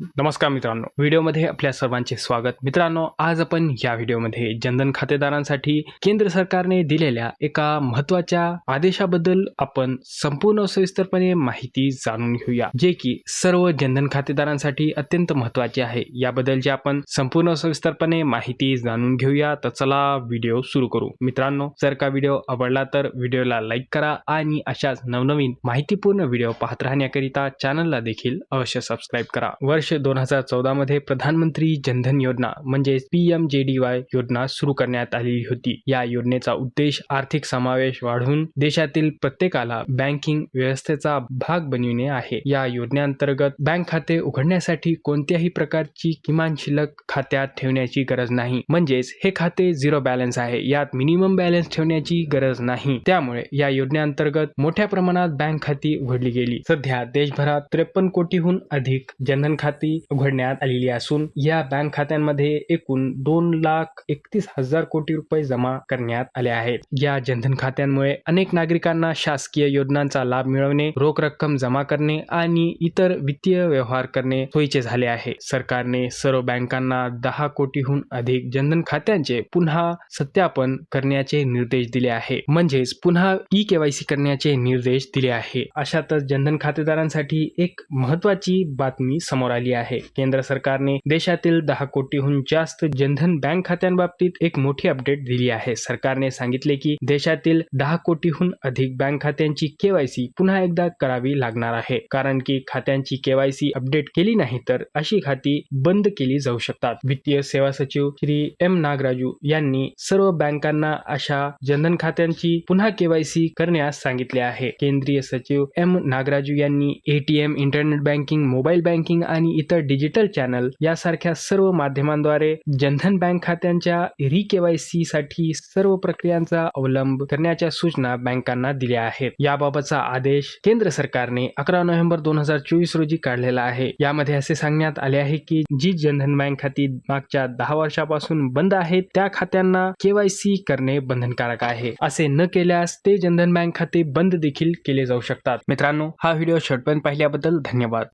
नमस्कार मित्रांनो. व्हिडिओमध्ये आपल्या सर्वांचे स्वागत. मित्रांनो आज आपण या व्हिडिओमध्ये जनधन खातेदारांसाठी केंद्र सरकारने दिलेल्या एका महत्त्वाच्या आदेशाबद्दल आपण संपूर्ण सविस्तरपणे माहिती जाणून घेऊया जे की सर्व जनधन खातेदारांसाठी अत्यंत महत्त्वाचे आहे. याबद्दलची आपण संपूर्ण सविस्तरपणे माहिती जाणून घेऊया तर चला व्हिडिओ सुरू करू. मित्रांनो जर का व्हिडिओ आवडला तर व्हिडिओला लाईक करा आणि अशाच नवनवीन माहितीपूर्ण व्हिडिओ पाहत राहण्याकरिता चॅनलला देखील अवश्य सबस्क्राईब करा. वर्ष दोन हजार चौदामध्ये प्रधानमंत्री जनधन योजना म्हणजेच P M J D Y योजना सुरू करण्यात आलेली होती. या योजनेचा उद्देश आर्थिक समावेश वाढवून देशातील प्रत्येकाला बँकिंग व्यवस्थेचा भाग बनविणे आहे. या योजनेअंतर्गत बँक खाते उघडण्यासाठी कोणत्याही प्रकारची किमान शिल्लक खात्यात ठेवण्याची गरज नाही. म्हणजेच हे खाते झिरो बॅलन्स आहे. यात मिनिमम बॅलन्स ठेवण्याची गरज नाही. त्यामुळे या योजनेअंतर्गत मोठ्या प्रमाणात बँक खाती उघडली गेली. सध्या देशभरात त्रेपन्न कोटीहून अधिक जनधन खाते उघडण्यात आलेली असून या बँक खात्यांमध्ये एकूण दोन लाख एकतीस हजार कोटी रुपये जमा करण्यात आले आहेत. या जनधन खात्यांमुळे अनेक नागरिकांना शासकीय योजनांचा लाभ मिळवणे रोख रक्कम जमा करणे आणि इतर वित्तीय व्यवहार करणे सोयीचे झाले आहे. सरकारने सर्व बँकांना दहा कोटीहून अधिक जनधन खात्यांचे पुन्हा सत्यापन करण्याचे निर्देश दिले आहे. म्हणजेच पुन्हा ई केवायसी करण्याचे निर्देश दिले आहे. अशातच जनधन खातेदारांसाठी एक महत्वाची बातमी समोर आली आहे. केंद्र सरकारने देशातील दहा कोटीहून जास्त जनधन बँक खात्यांबाबतीत एक मोठी अपडेट दिली आहे. सरकारने सांगितले की देशातील दहा कोटीहून अधिक बँक खात्यांची केवायसी पुन्हा एकदा करावी लागणार आहे. कारण की खात्यांची केवायसी अपडेट केली नाही तर अशी खाती बंद केली जाऊ शकतात. वित्तीय सेवा सचिव श्री एम नागराजू यांनी सर्व बँकांना अशा जनधन खात्यांची पुन्हा केवायसी करण्यास सांगितले आहे. केंद्रीय सचिव एम नागराजू यांनी ATM internet banking mobile banking आणि इतर डिजिटल चॅनल यासारख्या सर्व माध्यमांद्वारे जनधन बँक खात्यांच्या री केवायसी साठी सर्व प्रक्रियांचा अवलंब करण्याच्या सूचना बँकांना दिल्या आहेत. याबाबतचा आदेश केंद्र सरकारने अकरा नोव्हेंबर दोन हजार चोवीस रोजी काढलेला आहे. यामध्ये असे सांगण्यात आले आहे की जी जनधन बँक खाती मागच्या दहा वर्षापासून बंद आहेत त्या खात्यांना केवायसी करणे बंधनकारक आहे. असे न केल्यास ते जनधन बँक खाते बंद देखील केले जाऊ शकतात. मित्रांनो हा व्हिडिओ शॉर्टपर्यंत पाहिल्याबद्दल धन्यवाद.